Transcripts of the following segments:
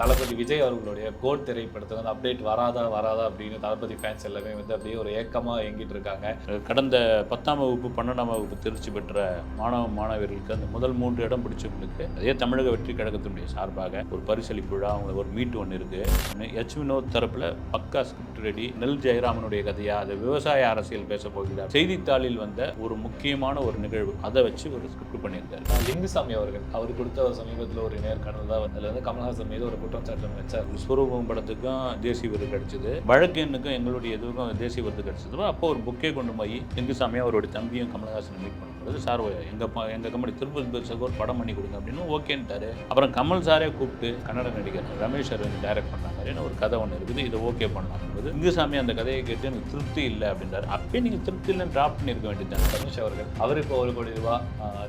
தளபதி விஜய் அவர்களுடைய கோட் திரைப்படத்தை வந்து அப்டேட் வராதா வராதா அப்படின்னு தளபதி ஃபேன்ஸ் எல்லாமே வந்து அப்படியே ஒரு ஏக்கமாக இயங்கிட்டு இருக்காங்க. கடந்த பத்தாம் வகுப்பு பன்னெண்டாம் வகுப்பு தேர்ச்சி பெற்ற மாணவ மாணவர்களுக்கு அந்த முதல் மூன்று இடம் பிடிச்சவங்களுக்கு அதே தமிழக வெற்றி கழகத்தினுடைய சார்பாக ஒரு பரிசளிப்பு விழா அவங்களுக்கு ஒரு மீட் ஒன்று இருக்குது எச் வினோத் தரப்பில் பக்கா ஸ்கிரிப்ட் ரெடி நெல் ஜெயராமனுடைய கதையா அது விவசாய அரசியல் பேச போகிறார் செய்தித்தாளில் வந்த ஒரு முக்கியமான ஒரு நிகழ்வு அதை வச்சு ஒரு ஸ்கிரிப்ட் பண்ணியிருந்தார். லிங்குசாமி அவர்கள் அவர் கொடுத்த ஒரு சமீபத்தில் ஒரு நேர்காணல் தான் அதில் வந்து கமல்ஹாசன் மீது ஒரு குற்றம் வச்சார் ஸ்வரூபம் படத்துக்கும் தேசிய விருது கிடைச்சது. வழக்கெண்ணுக்கும் எங்களுடைய இதுக்கும் தேசிய விருது கிடைச்சது. அப்போ ஒரு புக்கே கொண்டு போய் லிங்குசாமி அவருடைய தம்பியும் கமலஹாசன் மீட் பண்ணுவோம் பண்ணும்போது சார் எங்கள் எங்கள் கம்பெனி திருப்பதி பெருசாக ஒரு படம் பண்ணி கொடுங்க அப்படின்னு ஓகேன்ட்டாரு. அப்புறம் கமல் சாரே கூப்பிட்டு கன்னட நடிகர் ரமேஷ் அரவிந்த் டைரக்ட் பண்ண ஒரு கதை ஒன்று இருக்குது. இதை ஓகே பண்ணலாம் இங்குசாமி அந்த கதையை கேட்டு எனக்கு திருப்தி இல்லை அப்படின்றாரு. அப்பயே நீங்கள் திருப்தி இல்லைன்னு ட்ராப் பண்ணியிருக்க வேண்டியது ரமேஷ் அவர்கள். அவர் இப்போ ஒரு கோடி ரூபா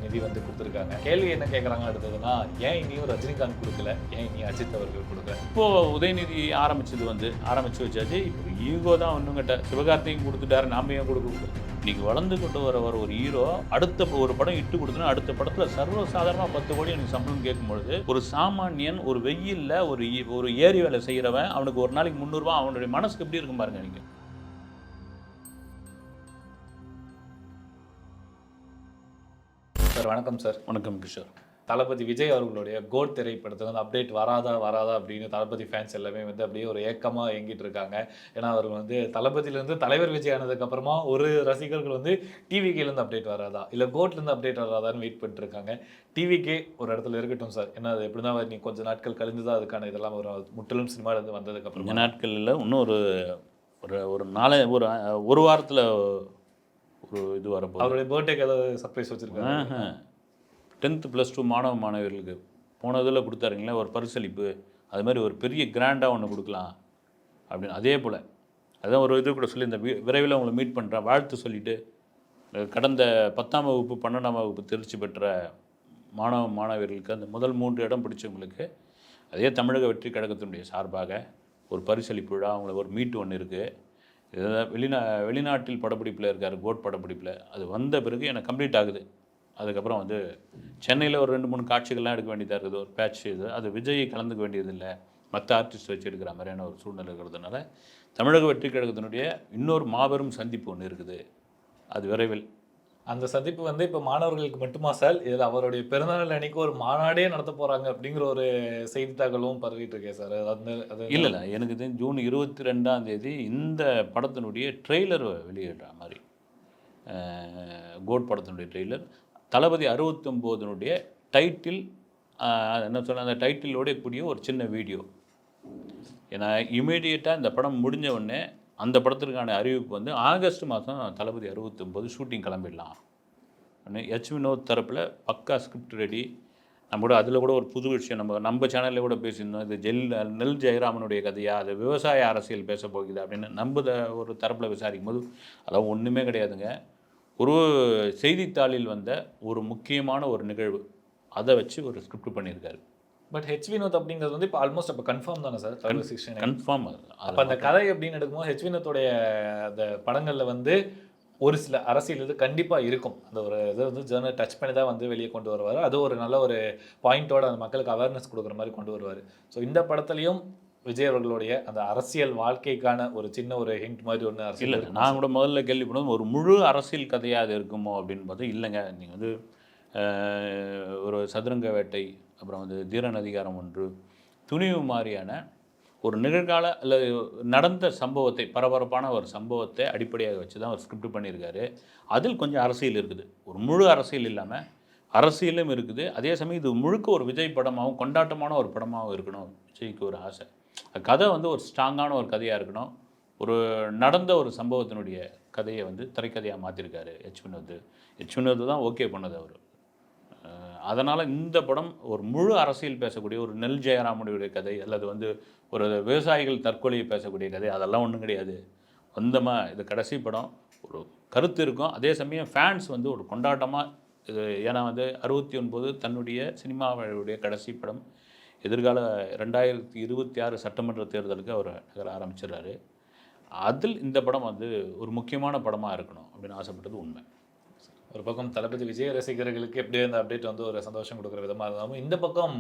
நிதி வந்து கொடுத்துருக்காங்க. கேள்வி என்ன கேட்குறாங்க அடுத்ததுன்னா ஏன் இனியும் ரஜினிகாந்த் கொடுக்கல? ஏன் இனி அஜித் அவர்கள் கொடுக்கல? இப்போ உதயநிதி ஆரம்பிச்சது வந்து ஆரம்பிச்சு வச்சாச்சு. இப்போ ஈகோ தான் ஒன்றுங்கிட்ட சிவகார்த்தியும் கொடுத்துட்டாரு நாம ஏன் கொடுக்க இன்னைக்கு வளர்ந்து கொண்டு வர வர ஒரு ஹீரோ அடுத்த ஒரு படம் இட்டு கொடுத்தனா அடுத்த படத்துல சர்வ சாதாரணமாக பத்து கோடி எனக்கு சம்பளம் கேட்கும்பொழுது ஒரு சாமானியன் ஒரு வெயில்ல ஒரு ஒரு ஏரி வேலை செய்கிறவன் அவனுக்கு ஒரு நாளைக்கு முந்நூறுபா அவனுடைய மனசுக்கு எப்படி இருக்கும் பாருங்க நீங்க. சார் வணக்கம் சார். வணக்கம் கிஷோர். தளபதி விஜய் அவர்களுடைய கோட் திரைப்படத்தை வந்து அப்டேட் வராதா வராதா அப்படின்னு தளபதி ஃபேன்ஸ் எல்லாமே வந்து அப்படியே ஒரு ஏக்கமாக இயங்கிட்டு இருக்காங்க. ஏன்னா அவர் வந்து தளபதியிலேருந்து தலைவர் விஜய் ஆனதுக்கு அப்புறமா ஒரு ரசிகர்கள் வந்து டிவிகேலேருந்து அப்டேட் வராதா இல்லை கோட்லேருந்து அப்டேட் வராதான்னு வெயிட் பண்ணிட்டு இருக்காங்க. டிவிக்கே ஒரு இடத்துல இருக்கட்டும் சார் ஏன்னா அது எப்படி தான் நீ கொஞ்சம் நாட்கள் கழிந்து தான் அதுக்கான இதெல்லாம் ஒரு முற்றிலும் சினிமாலேருந்து வந்ததுக்கு கொஞ்ச அப்புறமா நாட்களில் இன்னும் ஒரு ஒரு ஒரு நாளை ஒரு ஒரு வாரத்தில் ஒரு இது வரப்போகுது. அவருடைய பர்த்டேக்கு ஏதாவது சர்ப்ரைஸ் வச்சிருக்காங்க டென்த்து ப்ளஸ் டூ மாணவ மாணவர்களுக்கு போனதில் கொடுத்தாருங்களேன் கொடுத்தாருங்களே ஒரு பரிசளிப்பு அது மாதிரி ஒரு பெரிய கிராண்டாக ஒன்று கொடுக்கலாம். அப்படின்னு அதே போல். அதான் ஒரு இது கூட சொல்லி இந்த விரைவில் உங்களை மீட் பண்ணுறேன் வாழ்த்து சொல்லிவிட்டு கடந்த பத்தாம் வகுப்பு பன்னெண்டாம் வகுப்பு தேர்ச்சி பெற்ற மாணவ மாணவர்களுக்கு அந்த முதல் மூன்று இடம் பிடிச்சவங்களுக்கு அதே தமிழக வெற்றி கழகத்தினுடைய சார்பாக ஒரு பரிசளிப்பு விழா அவங்களுக்கு ஒரு மீட் ஒன்று இருக்குது இதில் வெளிநா வெளிநாட்டில் படப்பிடிப்பில் இருக்கார் கோட் படப்பிடிப்பில். அது வந்த பிறகு எனக்கு கம்ப்ளீட் ஆகுது. அதுக்கப்புறம் வந்து சென்னையில் ஒரு ரெண்டு மூணு காட்சிகள்லாம் எடுக்க வேண்டியதாக இருக்குது. ஒரு பேட்ச் இது. அது விஜயை கலந்துக்க வேண்டியதில்லை. மற்ற ஆர்டிஸ்ட் வச்சு எடுக்கிற மாதிரியான ஒரு சூழ்நிலை இருக்கிறதுனால தமிழக வெற்றி கழகத்தினுடைய இன்னொரு மாபெரும் சந்திப்பு ஒன்று இருக்குது. அது விரைவில். அந்த சந்திப்பு வந்து இப்போ மாணவர்களுக்கு மட்டுமா சார்? இதில் அவருடைய பிறந்தநாள் அன்னைக்கு ஒரு மாநாடே நடத்த போறாங்க அப்படிங்கிற ஒரு செய்தி தகவலும் பரவிட்டு இருக்கேன் சார். அது அது இல்லை இல்லை. எனக்கு தெரிஞ்சு ஜூன் இருபத்தி ரெண்டாம் தேதி இந்த படத்தினுடைய ட்ரெய்லர் வெளியிடுற மாதிரி. கோட் படத்தினுடைய ட்ரெய்லர் தளபதி அறுபத்தொம்போதனுடைய டைட்டில் என்ன சொல்ல அந்த டைட்டிலோட கூடிய ஒரு சின்ன வீடியோ ஏன்னா இமீடியட்டாக இந்த படம் முடிஞ்ச உடனே அந்த படத்திற்கான அறிவிப்பு வந்து ஆகஸ்ட் மாதம் தளபதி அறுபத்தொம்போது ஷூட்டிங் கிளம்பிடலாம். ஹெச் வினோத் தரப்பில் பக்கா ஸ்கிரிப்ட் ரெடி நம்ம கூட அதில் கூட ஒரு புது விஷயம் நம்ம நம்ம சேனலில் கூட பேசியிருந்தோம். இது ஜெல் நெல் ஜெயராமனுடைய கதையா அது விவசாய அரசியல் பேச போகுது அப்படின்னு நம்ம த- ஒரு தரப்பில் விசாரிக்கும் போது அதெல்லாம் ஒன்றுமே கிடையாதுங்க. ஒரு செய்தித்தாளில் வந்த ஒரு முக்கியமான ஒரு நிகழ்வு. அதை வச்சு ஒரு ஸ்கிரிப்ட் பண்ணியிருக்காரு. பட் ஹெச் வினோத் அப்படிங்கிறது வந்து இப்போ ஆல்மோஸ்ட் அப்போ கன்ஃபார்ம் தானே சார்? கன்ஃபார்ம் அப்போ அந்த கதை அப்படின்னு எடுக்கும்போது ஹெச் வினோத்துடைய அந்த படங்களில் வந்து ஒரு சில அரசியல் இது கண்டிப்பாக இருக்கும். அந்த ஒரு இதை வந்து ஜேர்னல் டச் பண்ணி தான் வந்து வெளியே கொண்டு வருவார். அது ஒரு நல்ல ஒரு பாயிண்டோட அந்த மக்களுக்கு அவேர்னஸ் கொடுக்குற மாதிரி கொண்டு வருவார். ஸோ இந்த படத்துலையும் விஜய் அவர்களுடைய அந்த அரசியல் வாழ்க்கைக்கான ஒரு சின்ன ஒரு ஹிண்ட் மாதிரி ஒன்று அரசியல் இல்லை. நான் கூட முதல்ல கேள்விப்படும் ஒரு முழு அரசியல் கதையாக அது இருக்குமோ அப்படின்னு பார்த்தா இல்லைங்க. நீங்கள் வந்து ஒரு சதுரங்க வேட்டை அப்புறம் வந்து தீரன் அதிகாரம் ஒன்று துணிவு மாதிரியான ஒரு நிகழ்கால அல்லது நடந்த சம்பவத்தை பரபரப்பான ஒரு சம்பவத்தை அடிப்படையாக வச்சு தான் ஒரு ஸ்கிரிப்ட் பண்ணியிருக்காரு. அதில் கொஞ்சம் அரசியல் இருக்குது. ஒரு முழு அரசியல் இல்லாமல் அரசியலும் இருக்குது. அதே சமயம் இது முழுக்க ஒரு விஜய் படமாகவும் கொண்டாட்டமான ஒரு படமாகவும் இருக்கணும் விஜய்க்கு ஒரு ஆசை. கதை வந்து ஒரு ஸ்ட்ராங்கான ஒரு கதையாக இருக்கணும். ஒரு நடந்த ஒரு சம்பவத்தினுடைய கதையை வந்து திரைக்கதையாக மாற்றிருக்காரு ஹெச் வினோத். ஹெச் வினோத் தான் ஓகே பண்ணது அவர். அதனால் இந்த படம் ஒரு முழு அரசியல் பேசக்கூடிய ஒரு நெல் ஜெயராமனுடைய கதை அல்லது வந்து ஒரு விவசாயிகள் தற்கொலையை பேசக்கூடிய கதை அதெல்லாம் ஒன்றும் கிடையாது. வந்தமாக இது கடைசி படம். ஒரு கருத்து இருக்கும். அதே சமயம் ஃபேன்ஸ் வந்து ஒரு கொண்டாட்டமாக இது ஏன்னா வந்து அறுபத்தி ஒன்பது தன்னுடைய சினிமாவுடைய கடைசி படம். எதிர்கால ரெண்டாயிரத்தி இருபத்தி ஆறு சட்டமன்ற தேர்தலுக்கு அவர் நகர ஆரம்பிச்சிடுறாரு. அதில் இந்த படம் வந்து ஒரு முக்கியமான படமாக இருக்கணும் அப்படின்னு ஆசைப்பட்டது உண்மை. ஒரு பக்கம் தளபதி விஜய் ரசிகர்களுக்கு எப்படியோ இந்த அப்டேட் வந்து ஒரு சந்தோஷம் கொடுக்குற விதமாக இருந்தாலும் இந்த பக்கம்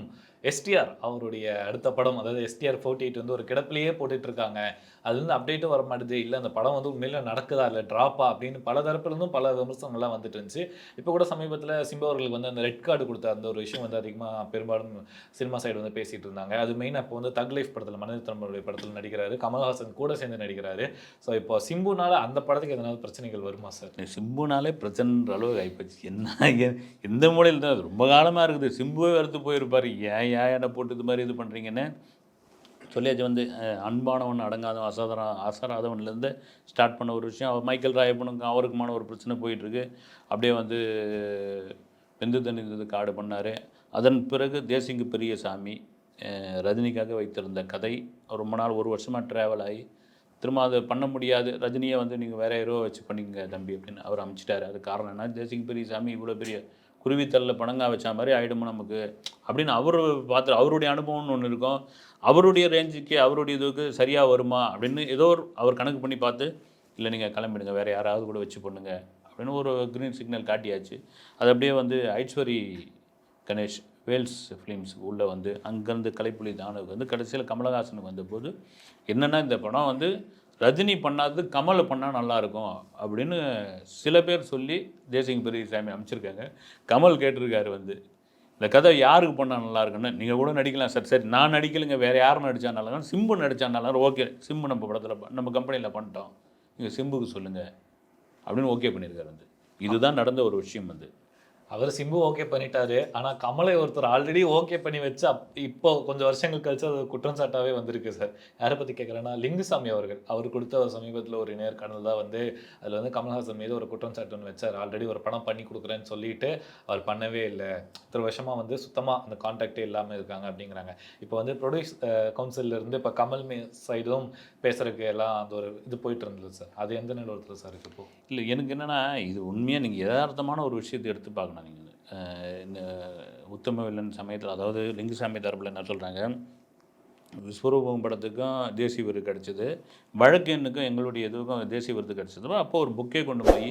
எஸ்டிஆர் அவருடைய அடுத்த படம் அதாவது எஸ்டிஆர் ஃபோர்ட்டி எயிட் வந்து ஒரு கிடப்பிலேயே போட்டுட்ருக்காங்க இருக்காங்க. அது வந்து அப்டேட்டும் வர மாட்டுது. இல்லை அந்த படம் வந்து உண்மையில நடக்குதா? இல்லை ட்ராப்பா அப்படின்னு பல தரப்புலேருந்தும் பல விமர்சனங்கள்லாம் வந்துட்டு இருந்துச்சு. இப்போ கூட சமீபத்தில் சிம்பு அவர்களுக்கு வந்து அந்த ரெட் கார்டு கொடுத்த அந்த ஒரு விஷயம் வந்து அதிகமாக பெரும்பாலும் சினிமா சைடு வந்து பேசிகிட்டு இருந்தாங்க. அது மெயினாக இப்போ வந்து தக் லைஃப் படத்தில் மனிதத்தன்மையுடைய படத்தில் நடிக்கிறாரு. கமல்ஹாசன் கூட சேர்ந்து நடிக்கிறாரு. ஸோ இப்போ சிம்புனால அந்த படத்துக்கு எதனால பிரச்சனைகள் வருமா சார் சிம்புனாலே பிரச்சனை அளவுக்கு ஆகிப்போச்சு என்ன எந்த மூலையில் தான் அது ரொம்ப காலமாக இருக்குது. சிம்புவே வறுத்து போயிருப்பார். ஏன் ஏன் என்ன போட்டு இது மாதிரி இது பண்ணுறீங்கன்னு சொல்லியாச்சு வந்து அன்பானவன் அடங்காதவன் அசாதார அசராதவன்லேருந்து ஸ்டார்ட் பண்ண ஒரு விஷயம். அவர் மைக்கேல் ராயப்பனுக்கு அவருக்குமான ஒரு பிரச்சனை போயிட்டுருக்கு. அப்படியே வந்து வெந்து தண்ணி காடு பண்ணார். அதன் பிறகு தேசிங்கு பெரியசாமி சாமி ரஜினிக்காக வைத்திருந்த கதை. ரொம்ப நாள் ஒரு வருஷமாக ட்ராவல் ஆகி திரும்ப அதை பண்ண முடியாது. ரஜினியை வந்து நீங்கள் வேற ஹீரோ வச்சு பண்ணிக்கங்க தம்பி அப்படின்னு அவர் அமைச்சிட்டாரு. அது காரணம் என்ன? தேசிங் பெரியசாமி இவ்வளோ பெரிய குருவித்தல்ல பணங்கா வச்ச மாதிரி ஆகிடுமோ நமக்கு? அப்படின்னு அவர் பார்த்து அவருடைய அனுபவம்னு ஒன்று இருக்கும். அவருடைய ரேஞ்சுக்கு அவருடைய இதுக்கு சரியாக வருமா? அப்படின்னு ஏதோ ஒரு அவர் கணக்கு பண்ணி பார்த்து இல்லை நீங்கள் கிளம்பிடுங்க. வேறு யாராவது கூட வச்சு பண்ணுங்க. அப்படின்னு ஒரு க்ரீன் சிக்னல் காட்டியாச்சு. அது அப்படியே வந்து ஐஸ்வரி கணேஷ் வேல்ஸ் ஃபிலிம்ஸ் உள்ளே வந்து அங்கேருந்து கலைப்புலி தானுக்கு வந்து கடைசியில் கமலஹாசனுக்கு வந்தபோது என்னென்னா இந்த படம் வந்து ரஜினி பண்ணாதது கமல் பண்ணால் நல்லாயிருக்கும் அப்படின்னு சில பேர் சொல்லி தேசிங் பெரியசாமி அமைச்சிருக்காங்க. கமல் கேட்டிருக்காரு வந்து இந்த கதை யாருக்கு பண்ணால் நல்லா இருக்குன்னு நீங்கள் கூட நடிக்கலாம் சார். சரி நான் நடிக்கலைங்க வேறு யாரும் நடித்தா நல்லா சிம்பு நடித்தா நல்லா ஓகே சிம்பு நம்ம படத்தில் நம்ம கம்பெனியில் பண்ணிட்டோம். நீங்கள் சிம்புக்கு சொல்லுங்கள் அப்படின்னு ஓகே பண்ணியிருக்காரு வந்து. இதுதான் நடந்த ஒரு விஷயம் வந்து. அவர் சிம்பு ஓகே பண்ணிட்டாரு. ஆனால் கமலை ஒருத்தர் ஆல்ரெடி ஓகே பண்ணி வச்சு அப் இப்போ கொஞ்சம் வருஷங்கள் கழிச்சு அது குற்றம் சாட்டாவே வந்திருக்கு சார் யாரை பற்றி கேட்குறேன்னா லிங்குசாமி அவர்கள். அவர் கொடுத்த ஒரு சமீபத்தில் ஒரு நேர்காணல் தான் வந்து அதில் வந்து கமல்ஹாசன் மீது ஒரு குற்றம் சாட்டுன்னு வச்சார். ஆல்ரெடி ஒரு படம் பண்ணி கொடுக்குறேன்னு சொல்லிட்டு அவர் பண்ணவே இல்லை. இத்தனை வருஷமாக வந்து சுத்தமாக அந்த கான்டாக்டே இல்லாமல் இருக்காங்க அப்படிங்கிறாங்க. இப்போ வந்து ப்ரொடியூஸ் கவுன்சிலிருந்து இப்போ கமல் மே சைடும் பேசுறதுக்கு எல்லாம் அந்த ஒரு இது போயிட்டு இருந்தது சார் அது எந்த நிலவரத்தில் சார் இருக்கு இப்போ? இல்லை எனக்கு என்னென்னா இது உண்மையாக நீங்கள் யதார்த்தமான ஒரு விஷயத்தை எடுத்து பார்க்கணும் நீங்கள் இந்த உத்தம வில்லன் சமயத்தில் அதாவது லிங்குசாமி தரப்பில் என்ன சொல்கிறாங்க விஸ்வரூபம் படத்துக்கும் தேசிய விருது கிடச்சிது. வழக்கெண்ணுக்கும் எங்களுடைய இதுக்கும் தேசிய விருது கிடச்சது. அப்போ ஒரு புக்கே கொண்டு போய்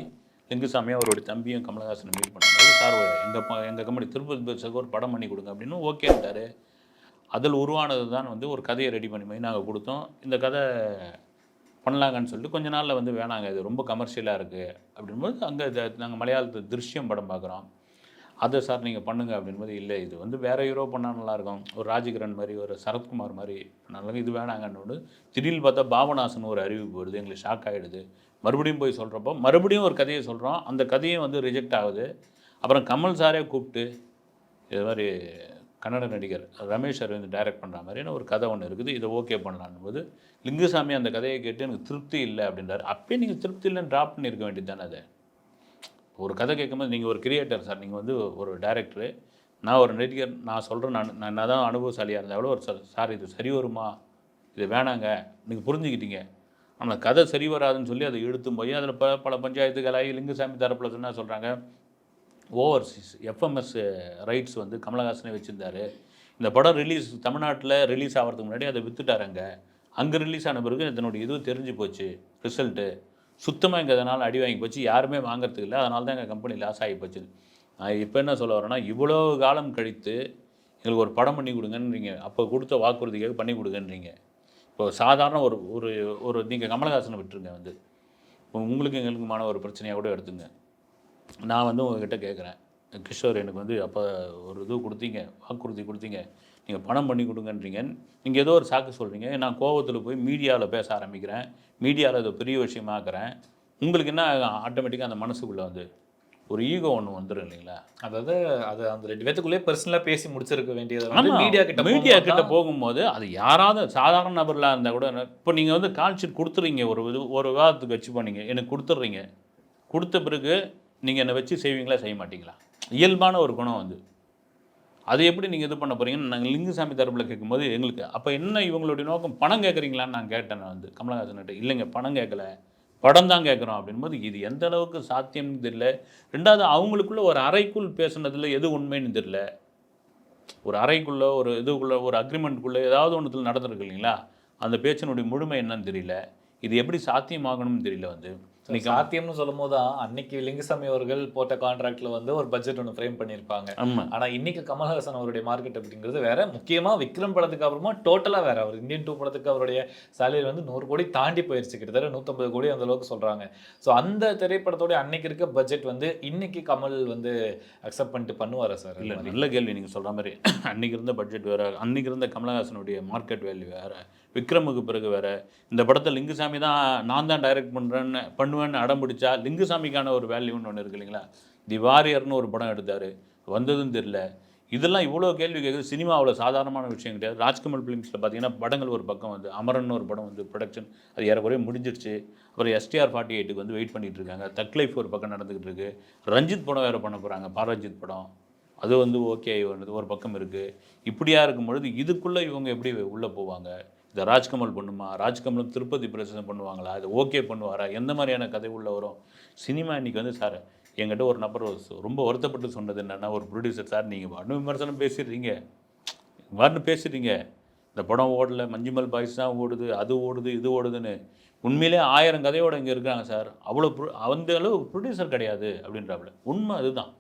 லிங்குசாமி அவருடைய தம்பியும் கமலஹாசனை மீட் பண்ணும்போது சார் எங்கள் எங்கள் கம்பெனி திருப்பதி பஸ்ஸுக்கு ஒரு படம் பண்ணி கொடுங்க அப்படின்னு ஓகேன்ட்டாரு அதில் உருவானது தான் வந்து ஒரு கதையை ரெடி பண்ணி போய் நாங்கள் கொடுத்தோம். இந்த கதை பண்ணலாங்கன்னு சொல்லிட்டு கொஞ்ச நாளில் வந்து வேணாங்க இது ரொம்ப கமர்ஷியலாக இருக்குது அப்படின்போது அங்கே நாங்கள் மலையாளத்து திருஷ்யம் படம் பார்க்குறோம். அதை சார் நீங்கள் பண்ணுங்கள் அப்படின்போது இல்லை இது வந்து வேறு ஹீரோ பண்ணால் நல்லாயிருக்கும். ஒரு ராஜகிரண் மாதிரி ஒரு சரத்குமார் மாதிரி நல்லா இது வேணாங்கன்னு திடீர்னு பார்த்தா பாபநாசன் ஒரு அறிவிப்பு வருது எங்களுக்கு ஷாக் ஆகிடுது மறுபடியும் போய் சொல்கிறப்போ மறுபடியும் ஒரு கதையை சொல்கிறோம் அந்த கதையும் வந்து ரிஜெக்ட் ஆகுது. அப்புறம் கமல் சாரே கூப்பிட்டு இது மாதிரி கன்னட நடிகர் ரமேஷ் அரவிந்த் டைரக்ட் பண்ணுற மாதிரியான ஒரு கதை ஒன்று இருக்குது. இதை ஓகே பண்ணலான் போது லிங்குசாமி அந்த கதையை கேட்டு எனக்கு திருப்தி இல்லை அப்படின்றாரு. அப்பயே நீங்கள் திருப்தி இல்லைன்னு ட்ராப் பண்ணியிருக்க வேண்டியது தானே அதை? ஒரு கதை கேட்கும்போது நீங்கள் ஒரு கிரியேட்டர் சார் நீங்கள் வந்து ஒரு டைரக்டரு நான் ஒரு நடிகர் நான் சொல்கிறேன் நான் நான் என்ன தான் அனுபவசாலியாக இருந்தால் கூட ஒரு சார் இது சரி வருமா? இது வேணாங்க. நீங்கள் புரிஞ்சுக்கிட்டீங்க. ஆனால் கதை சரி வராதுன்னு சொல்லி அதை இழுத்தும் போய் அதில் ப பல பஞ்சாயத்துகளாகி லிங்குசாமி தரப்பில் என்ன சொல்கிறாங்க ஓவர்சீஸ் எஃப்எம்எஸ் ரைட்ஸ் வந்து கமலஹாசனே வச்சுருந்தாரு. இந்த படம் ரிலீஸ் தமிழ்நாட்டில் ரிலீஸ் ஆகிறதுக்கு முன்னாடி அதை வித்துட்டாருங்க. அங்கே ரிலீஸ் ஆன பிறகு இதனுடைய இது தெரிஞ்சு போச்சு ரிசல்ட்டு சுத்தமாக இங்கே அதனால் அடி வாங்கி போச்சு. யாருமே வாங்குறதுக்கு இல்லை. அதனால தான் எங்கள் கம்பெனி லாஸ் ஆகி போச்சு. நான் இப்போ என்ன சொல்ல வரேன்னா இவ்வளோ காலம் கழித்து எங்களுக்கு ஒரு படம் பண்ணி கொடுங்கன்றீங்க. அப்போ கொடுத்த வாக்குறுதிக்காக பண்ணி கொடுங்கன்றீங்க. இப்போ சாதாரண ஒரு ஒரு ஒரு நீங்கள் கமலஹாசனை விட்டுருங்க வந்து. இப்போ உங்களுக்கு எங்களுக்குமான ஒரு பிரச்சனையாக கூட எடுத்துங்க. நான் வந்து உங்ககிட்ட கேட்குறேன் கிஷோர் எனக்கு வந்து அப்போ ஒரு இது கொடுத்தீங்க. வாக்குறுதி கொடுத்தீங்க. நீங்கள் பணம் பண்ணி கொடுங்கன்றீங்க. நீங்கள் ஏதோ ஒரு சாக்கு சொல்கிறீங்க நான் கோவத்தில் போய் மீடியாவில் பேச ஆரம்பிக்கிறேன். மீடியாவில் அதை பெரிய விஷயமாக்குறேன். உங்களுக்கு என்ன ஆட்டோமேட்டிக்காக அந்த மனசுக்குள்ளே வந்து ஒரு ஈகோ ஒன்று வந்துடும் இல்லைங்களா? அதாவது அது அந்த ரெண்டு பேத்துக்குள்ளேயே பர்சனலாக பேசி முடிச்சிருக்க வேண்டியது மீடியா கிட்ட மீடியா கிட்ட போகும்போது அது யாராவது சாதாரண நபர்களாக இருந்தால் கூட இப்போ நீங்கள் வந்து கால் ஷீட் கொடுத்துறீங்க ஒரு இது ஒரு விவாதத்துக்கு வச்சு பண்ணீங்க எனக்கு கொடுத்துட்றீங்க கொடுத்த பிறகு நீங்கள் என்னை வச்சு செய்வீங்களா? செய்ய மாட்டீங்களா? இயல்பான ஒரு குணம் வந்து. அது எப்படி நீங்கள் இது பண்ண போகிறீங்கன்னு நாங்கள் லிங்குசாமி தரப்பில் கேட்கும்போது எங்களுக்கு அப்போ என்ன இவங்களுடைய நோக்கம்? பணம் கேட்குறீங்களான்னு நான் கேட்டேன் நான் வந்து. கமலஹாசன்கிட்ட இல்லைங்க பணம் கேட்கல. படம் தான் கேட்குறோம். அப்படின்போது இது எந்த அளவுக்கு சாத்தியம்னு தெரியல. ரெண்டாவது அவங்களுக்குள்ள ஒரு அறைக்குள் பேசுனதில் எது உண்மைன்னு தெரியல. ஒரு அறைக்குள்ளே ஒரு இதுக்குள்ளே ஒரு அக்ரிமெண்ட்டுக்குள்ளே ஏதாவது ஒன்றுத்தில் நடந்திருக்கு இல்லைங்களா? அந்த பேச்சினுடைய முழுமை என்னன்னு தெரியல. இது எப்படி சாத்தியமாகணும்னு தெரியல வந்து. இன்னைக்கு சாத்தியம்னு சொல்லும் போது அன்னைக்கு லிங்குசாமி அவர்கள் போட்ட கான்ட்ராக்ட்ல வந்து ஒரு பட்ஜெட் ஒன்று ஃப்ரேம் பண்ணியிருப்பாங்க. ஆனா இன்னைக்கு கமல்ஹாசன் அவருடைய மார்க்கெட் அப்படிங்கிறது வேற. முக்கியமா விக்ரம் படத்துக்கு அப்புறமா டோட்டலா வேற. அவர் இந்தியன் டூ படத்துக்கு அவருடைய சேலரி வந்து நூறு கோடி தாண்டி போயிருச்சு. கிட்டத்தட்ட நூற்றம்பது கோடி அந்த அளவுக்கு சொல்றாங்க. ஸோ அந்த திரைப்படத்தோட அன்னைக்கு இருக்க பட்ஜெட் வந்து இன்னைக்கு கமல் வந்து அக்செப்ட் பண்ணிட்டு பண்ணுவாரா சார் இல்லை நல்ல கேள்வி நீங்கள் சொல்கிற மாதிரி. அன்னைக்கு இருந்த பட்ஜெட் வேறு. அன்னைக்கு இருந்த கமலஹாசனுடைய மார்க்கெட் வேல்யூ வேறு. விக்ரமுக்கு பிறகு வேறு. இந்த படத்தை லிங்குசாமி தான் நான் தான் டைரக்ட் பண்ணுறேன்னு பண்ணுவேன்னு அடம் பிடிச்சா லிங்குசாமிக்கான ஒரு வேல்யூன்னு ஒன்று இருக்கு இல்லைங்களா? தி வாரியர்னு ஒரு படம் எடுத்தார். வந்ததும் தெரியல. இதெல்லாம் இவ்வளோ கேள்வி கேட்குது. சினிமா அவ்வளோ சாதாரணமான விஷயம் கிடையாது. ராஜ்கமல் ஃபிலிம்ஸில் பார்த்தீங்கன்னா படங்கள் ஒரு பக்கம் வந்து அமரன் ஒரு படம் வந்து ப்ரொடக்ஷன் அது ஏறக்குறைய முடிஞ்சிருச்சு. அப்புறம் எஸ்டிஆர் ஃபார்ட்டி எயிட்டுக்கு வந்து வெயிட் பண்ணிகிட்டு இருக்காங்க. தக் லைஃப் ஒரு பக்கம் நடந்துக்கிட்டு இருக்குது ரஞ்சித் படம் வேறு பண்ண போகிறாங்க பாரஞ்சித் படம். அது வந்து ஓகே ஒரு பக்கம் இருக்குது இப்படியா இருக்கும் பொழுது இதுக்குள்ளே இவங்க எப்படி உள்ளே போவாங்க? இதை ராஜ்கமல் பண்ணுமா? ராஜ்கமலும் திருப்பதி பிரச்சனை பண்ணுவாங்களா? இதை ஓகே பண்ணுவாரா? எந்த மாதிரியான கதை உள்ள வரும்? சினிமா இன்னைக்கு வந்து சார் என்கிட்ட ஒரு நபர் ஒரு ரொம்ப வருத்தப்பட்டு சொன்னது என்னென்னா ஒரு ப்ரொடியூசர் சார் நீங்கள் வண்ண விமர்சனம் பேசிடுறீங்க. வரணும் பேசுறீங்க இந்த படம் ஓடல மஞ்சுமல் பாய்ஸ் தான் ஓடுது அது ஓடுது இது ஓடுதுன்னு. உண்மையிலே ஆயிரம் கதையோட இங்கே இருக்காங்க சார். அவ்வளோ அந்த அளவு ப்ரொடியூசர் கிடையாது அப்படின்றாப்புல. உண்மை அதுதான்.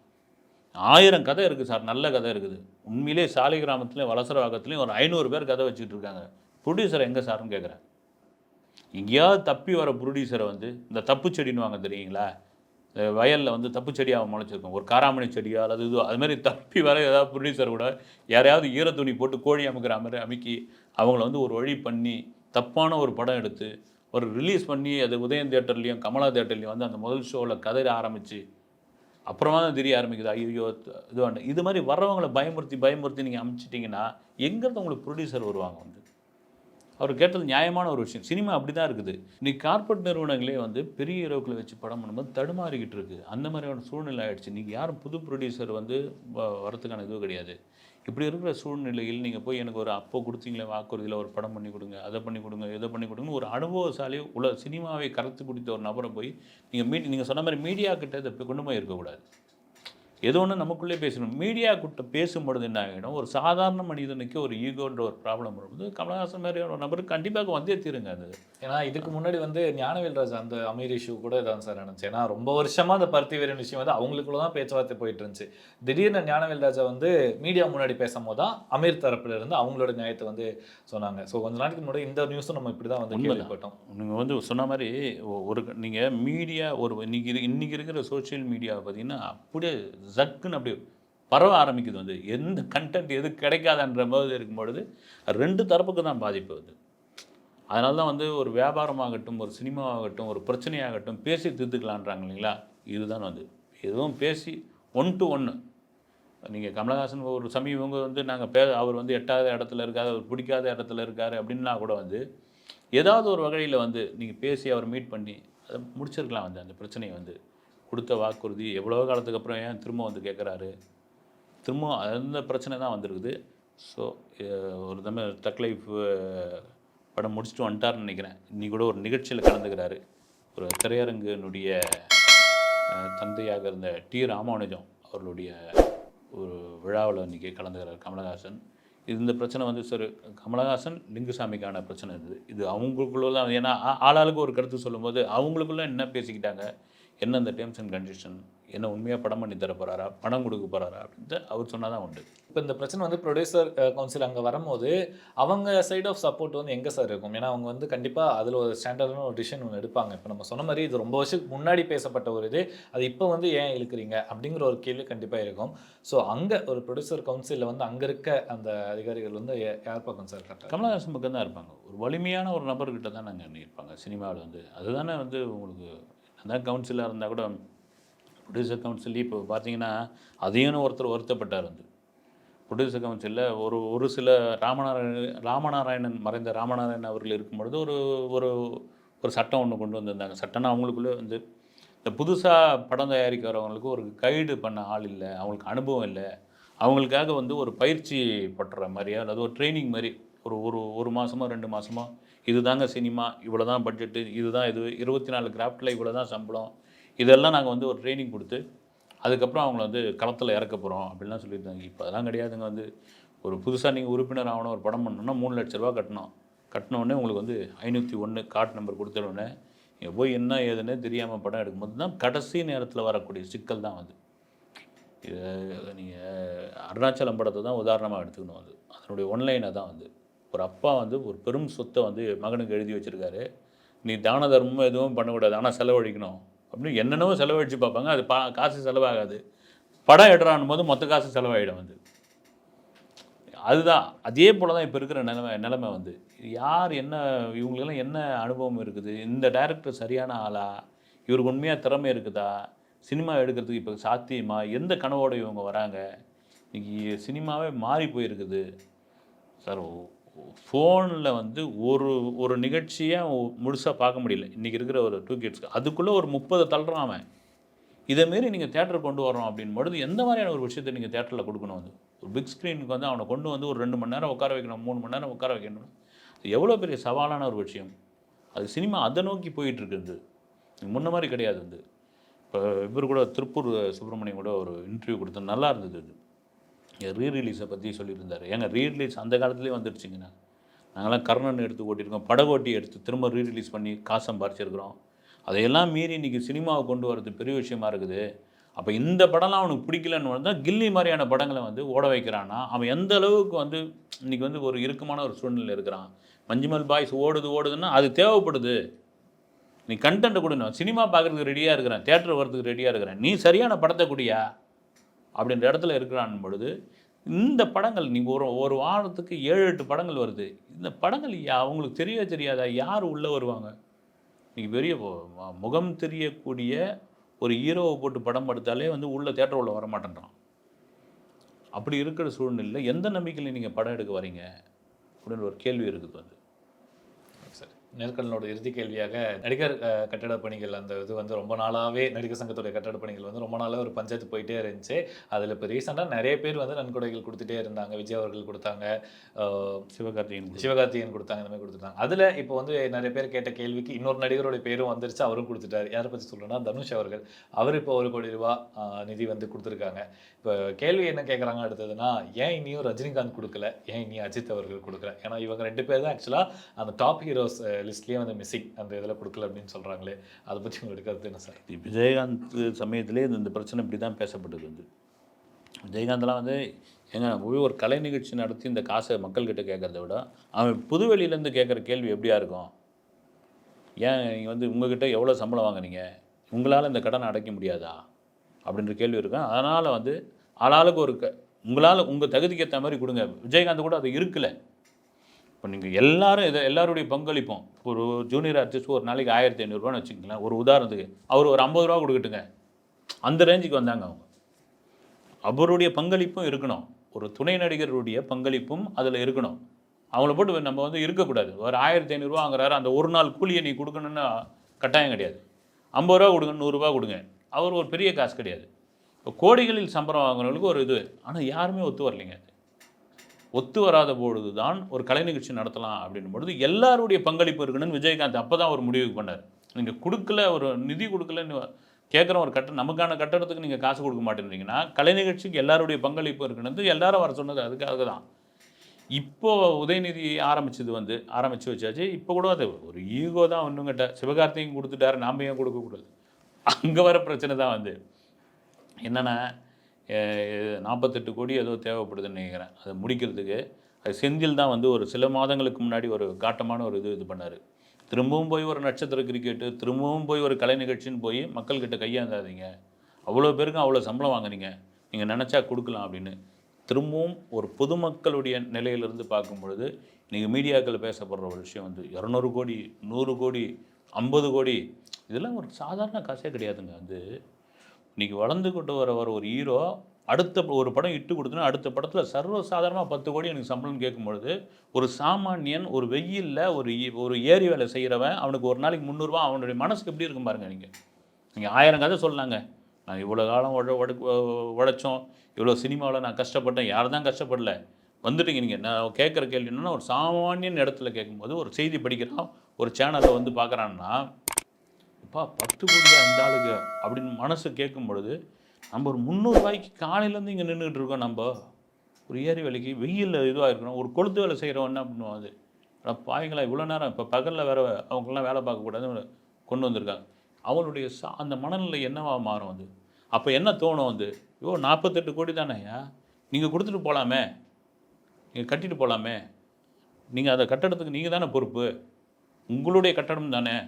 ஆயிரம் கதை இருக்குது சார் நல்ல கதை இருக்குது. உண்மையிலே சாலை கிராமத்துலேயும் வலசரவாக்கத்துலேயும் ஒரு ஐநூறு பேர் கதை வச்சுட்டு இருக்காங்க. ப்ரொடியூசர் எங்கே சார்னு கேட்குறேன் எங்கேயாவது தப்பி வர ப்ரொடியூசரை வந்து இந்த தப்பு செடின்னு வாங்க தெரியுங்களா? இந்த வயலில் வந்து தப்பு செடியாக முளைச்சிருக்கும். ஒரு காராமணி செடியோ அல்லது இது அதுமாரி தப்பி வர ஏதாவது ப்ரொடியூசர் கூட யாரையாவது ஈரத்துணி போட்டு கோழி அமைக்கிற மாதிரி அமைக்கி அவங்கள வந்து ஒரு வழி பண்ணி தப்பான ஒரு படம் எடுத்து ஒரு ரிலீஸ் பண்ணி அது உதயம் தேட்டர்லேயும் கமலா தேட்டர்லேயும் வந்து அந்த முதல் ஷோவில் கதை ஆரம்பித்து அப்புறமா தான் தெரிய ஆரம்பிக்குது ஐயோ இது வேண்டாம் இது மாதிரி வர்றவங்களை பயமுறுத்தி பயமுறுத்தி நீங்கள் அமுச்சிட்டிங்கன்னா எங்கேருந்து உங்களுக்கு ப்ரொடியூசர் வருவாங்க வந்து? அவர் கேட்டது நியாயமான ஒரு விஷயம். சினிமா அப்படி தான் இருக்குது. இன்னைக்கு கார்பரேட் நிறுவனங்களே வந்து பெரிய ஹீரோக்களை வச்சு படம் பண்ணும்போது தடுமாறிக்கிட்டு இருக்கு. அந்த மாதிரியான சூழ்நிலை ஆயிடுச்சு. நீங்கள் யாரும் புது ப்ரொடியூசர் வந்து வ- இதுவும் கிடையாது. இப்படி இருக்கிற சூழ்நிலையில் நீங்கள் போய் எனக்கு ஒரு அப்போ கொடுத்தீங்களே வாக்குறுதியில் ஒரு படம் பண்ணி கொடுங்க அதை பண்ணி கொடுங்க இதை பண்ணி கொடுங்க ஒரு அனுபவசாலி உல சினிமாவை கருத்து குடித்த ஒரு நபரை போய் நீங்கள் மீ நீங்கள் சொன்ன மாதிரி மீடியா கிட்ட இதை கொண்டு போய் இருக்கக்கூடாது. ஏதோ ஒன்று நமக்குள்ளே பேசணும். மீடியா கிட்ட பேசும்பொழுது என்ன ஆகிடும்? ஒரு சாதாரண மனிதனுக்கு ஒரு ஈகோன்ற ஒரு ப்ராப்ளம் வரும்போது கமலஹாசன் மாதிரியான ஒரு நபருக்கு கண்டிப்பாக வந்தே தீருங்க அது. ஏன்னா இதுக்கு முன்னாடி வந்து ஞானவேல் ராஜ் அந்த அமீர் இஷ்யூ கூட இதான் சார் நினைச்சு ஏன்னா ரொம்ப வருஷமா அந்த பருத்தி வீரன் விஷயம் வந்து அவங்களுக்குள்ள தான் பேச்சுவார்த்தை போயிட்டு இருந்துச்சு. திடீர்னு ஞானவேல் ராஜா வந்து மீடியா முன்னாடி பேசும்போது தான் அமீர் தரப்புல இருந்து அவங்களோட நியாயத்தை வந்து சொன்னாங்க. ஸோ கொஞ்ச நாளைக்கு முன்னாடி இந்த நியூஸும் நம்ம இப்படி தான் வந்து. கேள்விப்பட்டோம் நீங்கள் வந்து சொன்ன மாதிரி ஒரு நீங்கள் மீடியா ஒரு இன்னைக்கு இன்னைக்கு இருக்கிற சோஷியல் மீடியா பார்த்தீங்கன்னா அப்படியே ஜக்குன்னு அப்படியே பரவ ஆரம்பிக்குது வந்து. எந்த கண்டென்ட் எது கிடைக்காதுன்ற போது இருக்கும்பொழுது ரெண்டு தரப்புக்கு தான் பாதிப்பு அது அதனால தான் வந்து ஒரு வியாபாரமாகட்டும் ஒரு சினிமாவாகட்டும் ஒரு பிரச்சனையாகட்டும் பேசி தீர்த்துக்கலான்றாங்க இல்லைங்களா? இதுதான் வந்து. எதுவும் பேசி ஒன் டு ஒன்று நீங்கள் கமலஹாசன் ஒரு சமீபங்க வந்து நாங்கள் பே அவர் வந்து எட்டாவது இடத்துல இருக்காரு அவர் பிடிக்காத இடத்துல இருக்கார் அப்படின்னா கூட வந்து ஏதாவது ஒரு வகையில் வந்து நீங்கள் பேசி அவர் மீட் பண்ணி அதை முடிச்சிருக்கலாம் வந்து அந்த பிரச்சனையை வந்து. கொடுத்த வாக்குறுதி எவ்வளோ காலத்துக்கு அப்புறம் ஏன் திரும்ப வந்து கேட்குறாரு? திரும்ப அந்த பிரச்சனை தான் வந்திருக்குது. ஸோ ஒரு தமிழ் டக் லைஃப் படம் முடிச்சுட்டு வந்துட்டாருன்னு நினைக்கிறேன். இன்னைக்கு கூட ஒரு நிகழ்ச்சியில் கலந்துக்கிறாரு. ஒரு திரையரங்கினுடைய தந்தையாக இருந்த டி ராமானுஜம் அவர்களுடைய ஒரு விழாவில் இன்றைக்கி கலந்துக்கிறார் கமலஹாசன். இது இந்த பிரச்சனை வந்து சார் கமலஹாசன் லிங்குசாமிக்கான பிரச்சனை இது. இது அவங்களுக்குள்ள தான் ஏன்னா ஆளாளுக்கு ஒரு கருத்து சொல்லும்போது அவங்களுக்குள்ள என்ன பேசிக்கிட்டாங்க? என்ன இந்த டேர்ம்ஸ் அண்ட் கண்டிஷன் என்ன உண்மையாக படம் பண்ணி தர போகிறாரா பணம் கொடுக்க போகிறாரா அப்படின்ட்டு அவர் சொன்னால் தான் உண்டு. இப்போ இந்த பிரச்சனை வந்து ப்ரொடியூசர் கவுன்சில் அங்கே வரும்போது அவங்க சைடு ஆஃப் சப்போர்ட் வந்து எங்கே சார் இருக்கும்? ஏன்னா அவங்க வந்து கண்டிப்பாக அதில் ஒரு ஸ்டாண்டர்டான ஒரு டிசிஷன் ஒன்று எடுப்பாங்க. இப்போ நம்ம சொன்ன மாதிரி இது ரொம்ப வருஷத்துக்கு முன்னாடி பேசப்பட்ட ஒரு இது. அது இப்போ வந்து ஏன் இழுக்கிறீங்க? அப்படிங்கிற ஒரு கேள்வி கண்டிப்பாக இருக்கும். ஸோ அங்கே ஒரு ப்ரொடியூசர் கவுன்சிலில் வந்து அங்கே இருக்க அந்த அதிகாரிகள் வந்து யார் பக்கம் சார் கரெக்டாக கமலஹாசன் பக்கம் தான் இருப்பாங்க. ஒரு வலிமையான ஒரு நபர்கிட்ட தான் நாங்கள் இருப்பாங்க. சினிமாவில் வந்து. அதுதானே வந்து உங்களுக்கு அதான் கவுன்சிலாக இருந்தால் கூட ப்ரொடியூசர் கவுன்சில் இப்போ பார்த்தீங்கன்னா அதையும் ஒருத்தர் வருத்தப்பட்டார் வந்து. ப்ரொடியூசர் கவுன்சிலில் ஒரு ஒரு சில ராமநாராயணன் ராமநாராயணன் மறைந்த ராமநாராயணன் அவர்கள் இருக்கும் பொழுது ஒரு ஒரு ஒரு சட்டம் ஒன்று கொண்டு வந்திருந்தாங்க. சட்டம்னா அவங்களுக்குள்ளே வந்து இந்த புதுசாக படம் தயாரிக்க வரவங்களுக்கு ஒரு கைடு பண்ண ஆள் இல்லை அவங்களுக்கு அனுபவம் இல்லை. அவங்களுக்காக வந்து ஒரு பயிற்சி பட்டுற மாதிரியா அல்லது ஒரு ட்ரைனிங் மாதிரி ஒரு ஒரு ஒரு மாதமோ ரெண்டு மாதமோ இதுதாங்க சினிமா இவ்வளோ தான் பட்ஜெட்டு இதுதான் இது இருபத்தி நாலு கிராஃப்டில் இவ்வளோ தான் சம்பளம். இதெல்லாம் நாங்கள் வந்து ஒரு ட்ரைனிங் கொடுத்து அதுக்கப்புறம் அவங்கள வந்து களத்தில் இறக்க போகிறோம் அப்படிலாம் சொல்லியிருந்தாங்க. இப்போ அதெல்லாம் கிடையாதுங்க வந்து. ஒரு புதுசாக நீங்கள் உறுப்பினர் ஆகணும் ஒரு படம் பண்ணணும்னா மூணு லட்ச ரூபா கட்டணும். கட்டினோடனே உங்களுக்கு வந்து ஐநூற்றி ஒன்று கார்டு நம்பர் கொடுத்தோடனே நீங்கள் போய் என்ன ஏதுன்னு தெரியாமல் படம் எடுக்கும்போது தான் கடைசி நேரத்தில் வரக்கூடிய சிக்கல் தான் வந்து இது நீங்கள் அருணாச்சலம் படத்தை தான் உதாரணமாக எடுத்துக்கணும் அது. அதனுடைய ஒன்லைனை தான் வந்து ஒரு அப்பா வந்து ஒரு பெரும் சொத்தை வந்து மகனுக்கு எழுதி வச்சுருக்காரு. நீ தான தர்மம் எதுவும் பண்ணக்கூடாது. ஆனால் செலவழிக்கணும். அப்படின்னு என்னென்னவோ செலவழித்து பார்ப்பாங்க. அது பா காசு செலவாகாது. படம் எடுறான் போது மொத்த காசு செலவாகிடும் வந்து அதுதான். அதே போல தான் இப்போ இருக்கிற நிலைமை நிலைமை வந்து. யார் என்ன இவங்களுக்கெல்லாம் என்ன அனுபவம் இருக்குது? இந்த டைரக்டர் சரியான ஆளா? இவருக்கு உண்மையாக திறமை இருக்குதா? சினிமா எடுக்கிறதுக்கு இப்போ சாத்தியமா? எந்த கனவோடு இவங்க வராங்க? இன்னைக்கு சினிமாவே மாறி போயிருக்குது. சார் ஃபோனில் வந்து ஒரு ஒரு நிகழ்ச்சியை முழுசாக பார்க்க முடியல. இன்றைக்கி இருக்கிற ஒரு டூ கிட்ஸ்க்கு அதுக்குள்ளே ஒரு முப்பது தள்ளுறான் அவன். இதை மாரி நீங்கள் தேட்டர் கொண்டு வரோம் அப்படின்னு பொழுது எந்த மாதிரியான ஒரு விஷயத்தை நீங்கள் தேட்டரில் கொடுக்கணும் வந்து ஒரு பிக் ஸ்க்ரீனுக்கு வந்து அவனை கொண்டு வந்து ஒரு ரெண்டு மணி நேரம் உட்கார வைக்கணும் மூணு மணி நேரம் உட்கார வைக்கணும். அது எவ்வளோ பெரிய சவாலான ஒரு விஷயம். அது சினிமா அதை நோக்கி போயிட்டு இருக்குது. முன்ன மாதிரி கிடையாது வந்து இப்போ இவர் கூட திருப்பூர் சுப்பிரமணியம் கூட ஒரு இன்டர்வியூ கொடுத்தது. நல்லா இருந்தது ரீரிலீஸை ரீ ரிலீஸை பற்றி சொல்லியிருந்தார். ஏங்க ரீ ரிலீஸ் அந்த காலத்துலேயே வந்துடுச்சுங்கண்ணா நாங்களாம் கர்ணன் எடுத்து ஓட்டியிருக்கோம். படகோட்டி எடுத்து திரும்ப ரீ ரிலீஸ் பண்ணி காசு சம்பாரிச்சிருக்கிறோம் அதையெல்லாம் மீறி இன்றைக்கி சினிமாவை கொண்டு வரது பெரிய விஷயமா இருக்குது. அப்போ இந்த படம்லாம் அவனுக்கு பிடிக்கலன்னு வந்தால் கில்லி மாதிரியான படங்களை வந்து ஓட வைக்கிறான்னா அவன் எந்த அளவுக்கு வந்து இன்றைக்கி வந்து ஒரு இறுக்கமான ஒரு சூழ்நிலை இருக்கிறான். மஞ்சுமல் பாய்ஸ் ஓடுது ஓடுதுன்னா அது தேவைப்படுது. நீ கண்டென்ட் கொடுணும் சினிமா பார்க்குறதுக்கு ரெடியாக இருக்கிறேன். தேட்டர் வர்றதுக்கு ரெடியாக இருக்கிறேன். நீ சரியான படத்தை குடியா? அப்படின்ற இடத்துல இருக்கிறான் பொழுது இந்த படங்கள் நீ ஒரு ஒரு வாரத்துக்கு ஏழு எட்டு படங்கள் வருது. இந்த படங்கள் யா- அவங்களுக்கு தெரிய தெரியாதா? யார் உள்ளே வருவாங்க? நீங்கள் பெரிய முகம் தெரியக்கூடிய ஒரு ஹீரோவை போட்டு படம் படுத்தாலே வந்து உள்ள தேட்டர் உள்ள வர மாட்டேன்றான் அப்படி இருக்கிற சூழ்நிலையில் எந்த நம்பிக்கையில் நீங்கள் படம் எடுக்க வரீங்க? அப்படின்னு ஒரு கேள்வி இருக்குது வந்து. நேர்காணலோட இறுதி கேள்வியாக நடிகர் கட்டட பணிகள் அந்த இது வந்து ரொம்ப நாளாவே நடிகர் சங்கத்துடைய கட்டட பணிகள் வந்து ரொம்ப நாளாக ஒரு பஞ்சாயத்து போயிட்டே இருந்துச்சு. அதில் இப்போ ரீசெண்டாக நிறைய பேர் வந்து நன்கொடைகள் கொடுத்துட்டே இருந்தாங்க. விஜய் அவர்கள் கொடுத்தாங்க. சிவகார்த்திகேயன். சிவகார்த்திகேயன் கொடுத்தாங்க இந்த மாதிரி கொடுத்துட்டாங்க. அதில் இப்போ வந்து நிறைய பேர் கேட்ட கேள்விக்கு இன்னொரு நடிகருடைய பேரும் வந்துருச்சு. அவரும் கொடுத்துட்டாரு. யாரை பற்றி சொல்லணும்னா தனுஷ் அவர்கள். அவர் இப்போ ஒரு கோடி ரூபா நிதி வந்து கொடுத்துருக்காங்க. இப்போ கேள்வி என்ன கேட்குறாங்க அடுத்ததுன்னா ஏன் இனியும் ரஜினிகாந்த் கொடுக்கல? ஏன் இனி அஜித் அவர்கள் கொடுக்கல? ஏன்னா இவங்க ரெண்டு பேர் தான் ஆக்சுவலாக அந்த டாப் ஹீரோஸ் லிஸ்ட்லேயே வந்து மிஸ்ஸிங் அந்த இதில் கொடுக்கல அப்படின்னு சொல்கிறாங்களே அதை பற்றி உங்களுக்கு கருத்து என்ன சார்? இது விஜயகாந்த் சமயத்திலே இந்த இந்த பிரச்சனை இப்படி தான் பேசப்பட்டது வந்து. விஜயகாந்த்லாம் வந்து ஏங்க போய் ஒரு கலை நிகழ்ச்சி நடத்தி இந்த காசை மக்கள்கிட்ட கேட்குறத விட அவன் புதுவெளியிலேருந்து கேட்குற கேள்வி எப்படியா இருக்கும்? ஏன் நீங்கள் வந்து உங்ககிட்ட எவ்வளோ சம்பளம் வாங்குனீங்க? உங்களால் இந்த கடனை அடைக்க முடியாதா? அப்படின்ற கேள்வி இருக்கும். அதனால் வந்து ஆளாளுக்கு ஒரு க உங்களால் உங்கள் தகுதிக்கு ஏற்ற மாதிரி கொடுங்க. விஜயகாந்த் கூட அது இருக்கலை. இப்போ நீங்கள் எல்லாரும் இதை எல்லாருடைய பங்களிப்போம் ஒரு ஜூனியர் ஆர்டிஸ்ட் ஒரு நாளைக்கு ஆயிரத்தி ஐநூறுரூவான்னு வச்சுக்கங்களேன் ஒரு உதாரணத்துக்கு அவர் ஒரு ஐம்பது ரூபா கொடுக்கட்டுங்க. அந்த ரேஞ்சுக்கு வந்தாங்க அவங்க. அவருடைய பங்களிப்பும் இருக்கணும். ஒரு துணை நடிகருடைய பங்களிப்பும் அதில் இருக்கணும். அவங்கள போட்டு நம்ம வந்து இருக்கக்கூடாது. ஒரு ஆயிரத்தி ஐநூறுரூவாங்கிறாரு அந்த ஒரு நாள் கூலியை நீ கொடுக்கணும்னு கட்டாயம் கிடையாது. ஐம்பது ரூபா கொடுங்க நூறுரூவா கொடுங்க. அவர் ஒரு பெரிய காசு கிடையாது. இப்போ கோடிகளில் சம்பளம் வாங்குறவங்களுக்கு ஒரு இது. ஆனால் யாருமே ஒத்து வரலைங்க. அது ஒத்து வராத பொழுது தான் ஒரு கலை நிகழ்ச்சி நடத்தலாம் அப்படின்னும் பொழுது எல்லாருடைய பங்களிப்பு இருக்கணும்னு விஜயகாந்த் அப்போ தான் ஒரு முடிவுக்கு பண்ணார் நீங்கள் கொடுக்கல ஒரு நிதி கொடுக்கலன்னு கேட்குற ஒரு கட்ட நமக்கான கட்டடத்துக்கு நீங்கள் காசு கொடுக்க மாட்டேன்றீங்கன்னா கலை நிகழ்ச்சிக்கு எல்லாருடைய பங்களிப்பு இருக்குன்னு எல்லாரும் வர சொன்னது அதுக்காக தான். இப்போ உதயநிதி ஆரம்பிச்சது வந்து ஆரம்பித்து வச்சாச்சு இப்போ கூட அது ஒரு ஈகோ தான் ஒன்றுங்கிட்ட சிவகார்த்தியும் கொடுத்துட்டாரு நாம ஏன் கொடுக்கக்கூடாது அங்கே வர பிரச்சனை தான் வந்து. என்னென்னா நாற்பத்தெட்டு கோடி ஏதோ தேவைப்படுதுன்னு நினைக்கிறேன். அதை முடிக்கிறதுக்கு அது செந்தில் தான் வந்து ஒரு சில மாதங்களுக்கு முன்னாடி ஒரு காட்டமான ஒரு இது இது பண்ணார். திரும்பவும் போய் ஒரு நட்சத்திர கிரிக்கெட்டு திரும்பவும் போய் ஒரு கலை நிகழ்ச்சின்னு போய் மக்கள்கிட்ட கையாந்தாதீங்க அவ்வளோ பேருக்கும் அவ்வளோ சம்பளம் வாங்குறீங்க நீங்கள் நினச்சா கொடுக்கலாம் அப்படின்னு. திரும்பவும் ஒரு பொதுமக்களுடைய நிலையிலிருந்து பார்க்கும் பொழுது இன்றைக்கி மீடியாக்கள் பேசப்படுற ஒரு விஷயம் வந்து இரநூறு கோடி நூறு கோடி ஐம்பது கோடி இதெல்லாம் ஒரு சாதாரண காசே கிடையாதுங்க. வந்து இன்னைக்கு வளர்ந்து கொண்டு வர வர ஒரு ஹீரோ அடுத்த ஒரு படம் இட்டு கொடுத்தனா அடுத்த படத்தில் சர்வ சாதாரணமாக பத்து கோடி எனக்கு சம்பளம் கேட்கும்பொழுது ஒரு சாமானியன் ஒரு வெயிலில் ஒரு ஒரு ஏரி வேலை செய்கிறவன் அவனுக்கு ஒரு நாளைக்கு முந்நூறுரூவா அவனுடைய மனசுக்கு எப்படி இருக்கும் பாருங்க நீங்கள் நீங்கள் ஆயிரம் கதை சொல்லாங்க நான் இவ்வளோ காலம் உழ உட உழைச்சோம் இவ்வளோ சினிமாவில் நான் கஷ்டப்பட்டேன் யார் தான் கஷ்டப்படல. வந்துட்டீங்க நீங்கள் நான் கேட்குற கேள்வி என்னென்னா ஒரு சாமானியன் இடத்துல கேட்கும்போது ஒரு செய்தி படிக்கிறான் ஒரு சேனலை வந்து பார்க்குறான்னா அப்பா பத்து கோடியா இந்த ஆளுங்க அப்படின்னு மனசு கேட்கும் பொழுது நம்ம ஒரு முந்நூறுரூவாய்க்கு காலையிலேருந்து இங்கே நின்றுக்கிட்டு இருக்கோம் நம்ம. ஒரு ஏரி வேலைக்கு வெயிலில் இதுவாக இருக்கணும் ஒரு கொளுத்து வேலை செய்கிறவன் என்ன பண்ணுவான் அது? பாய்ங்களா இவ்வளோ நேரம் இப்போ பகலில் வேற அவங்களாம் வேலை பார்க்கக்கூடாதுன்னு கொண்டு வந்திருக்காங்க. அவங்களுடைய சா அந்த மனநிலை என்னவா மாறும் அது? அப்போ என்ன தோணும் வந்து ஐயோ நாற்பத்தெட்டு கோடி தானேயா நீங்கள் கொடுத்துட்டு போகலாமே? நீங்கள் கட்டிட்டு போகலாமே? நீங்கள் அதை கட்டடத்துக்கு நீங்கள் தானே பொறுப்பு? உங்களுடைய கட்டடம் தானே?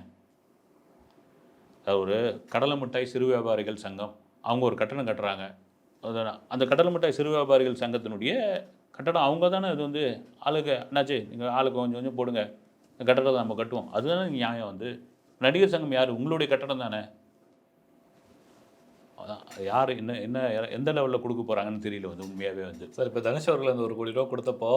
ஒரு கடலை மிட்டாய் சிறு வியாபாரிகள் சங்கம் அவங்க ஒரு கட்டணம் கட்டுறாங்க. அந்த கடலை மிட்டாய் சிறு வியாபாரிகள் சங்கத்தினுடைய கட்டடம் அவங்க தானே இது வந்து ஆளுக்கு என்னாச்சு நீங்கள் ஆளுக்கு கொஞ்சம் கொஞ்சம் போடுங்க. கட்டடத்தை நம்ம கட்டுவோம். அதுதானே நியாயம் வந்து. நடிகர் சங்கம் யார்? உங்களுடைய கட்டடம் தானே. யார் என்ன என்ன எந்த லெவலில் கொடுக்க போகிறாங்கன்னு தெரியல வந்து உண்மையாகவே வந்து. சார் இப்போ தனுஷ் அவர்கள் அந்த ஒரு கோடி ரூபா கொடுத்தப்போ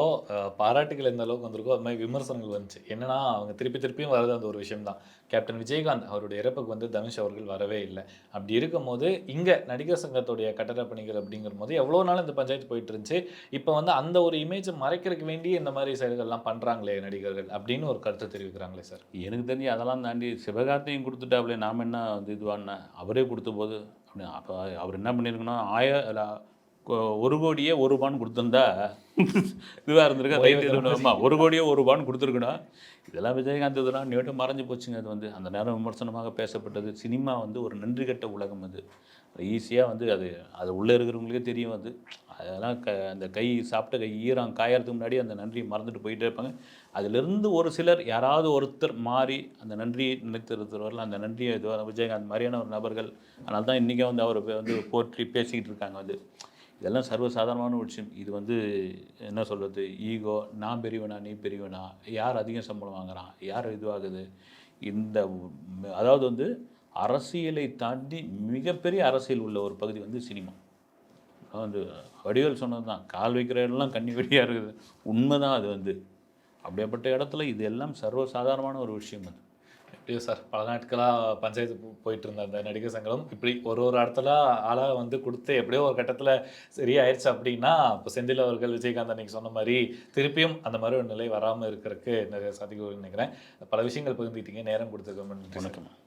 பாராட்டுகள் எந்த அளவுக்கு வந்திருக்கோ அது மாதிரி விமர்சனங்கள் வந்துச்சு. என்னன்னா அவங்க திருப்பி திருப்பியும் வரது அந்த ஒரு விஷயம் தான். கேப்டன் விஜயகாந்த் அவருடைய இறப்புக்கு வந்து தனுஷ் அவர்கள் வரவே இல்லை. அப்படி இருக்கும்போது இங்கே நடிகர் சங்கத்துடைய கட்டட பணிகள் அப்படிங்கிற போது எவ்வளோ நாள் இந்த பஞ்சாயத்து போயிட்டு இருந்துச்சு? இப்போ வந்து அந்த ஒரு இமேஜை மறைக்கிறதுக்கு வேண்டி இந்த மாதிரி செயல்கள்லாம் பண்ணுறாங்களே நடிகர்கள் அப்படின்னு ஒரு கருத்து தெரிவிக்கிறாங்களே சார். எனக்கு தெரிஞ்சு அதெல்லாம் தாண்டி சிவகார்த்தையும் கொடுத்துட்டாப்லே நாம் என்ன வந்து இதுவான அவரே கொடுத்த போது அப்போ அவர் என்ன பண்ணியிருக்கணும் ஆய ஒரு கோடியே ஒரு ரூபான்னு கொடுத்துருந்தா இதுவாக இருந்திருக்கா? ஒரே ரைட் கோடியே ஒரு ரூபான்னு கொடுத்துருக்கணும் இதெல்லாம் விஜயகாந்த் இதெல்லாம் நேட்டு மறைஞ்சு போச்சுங்க. அது வந்து அந்த நேரம் விமர்சனமாக பேசப்பட்டது. சினிமா வந்து ஒரு நன்றி கெட்ட உலகம் அது. ஈஸியாக வந்து அது அது உள்ளே இருக்கிறவங்களுக்கே தெரியும் அது. அதெல்லாம் க அந்த கை சாப்பிட்ட கை ஈரம் காயறதுக்கு முன்னாடி அந்த நன்றியை மறந்துட்டு போயிட்டே இருப்பாங்க. அதிலிருந்து ஒரு சிலர் யாராவது ஒருத்தர் மாறி அந்த நன்றியை நினைத்திருக்கிறவர்கள் அந்த நன்றியை இது விஜயகாந்த் மாதிரியான ஒரு நபர்கள் அதனால தான் இன்றைக்கி வந்து அவர் வந்து போற்றி பேசிக்கிட்டு இருக்காங்க வந்து. இதெல்லாம் சர்வசாதாரணமான ஒரு விஷயம். இது வந்து என்ன சொல்கிறது ஈகோ நான் பெரியவனா நீ பெரியவனா யார் அதிகம் சம்பளம் வாங்குறான் யார் இதுவாகுது? இந்த அதாவது வந்து அரசியலை தாண்டி மிகப்பெரிய அரசியல் உள்ள ஒரு பகுதி வந்து சினிமா. வந்து வடிவேல் சொன்னது தான் கால் வைக்கிற இடம்லாம் கண்ணி வெடியாக இருக்குது. உண்மைதான் அது வந்து. அப்படியாப்பட்ட இடத்துல இது எல்லாம் சர்வசாதாரணமான ஒரு விஷயம் அது. எப்படியோ சார் பல நாட்களாக பஞ்சாயத்து போயிட்டு இருந்த அந்த நடிகர் சங்கம் இப்படி ஒரு ஒரு இடத்துல ஆளாக வந்து கொடுத்து எப்படியோ ஒரு கட்டத்தில் சரியாயிருச்சு அப்படின்னா இப்போ செந்தில் அவர்கள் விஜயகாந்த் அன்னைக்கு சொன்ன மாதிரி திருப்பியும் அந்த மாதிரி ஒரு நிலை வராமல் இருக்கிறதுக்கு நிறைய சாத்தியம் நினைக்கிறேன். பல விஷயங்கள் பகிர்ந்துக்கிட்டீங்க. நேரம் கொடுத்துருக்கோம். வணக்கம்.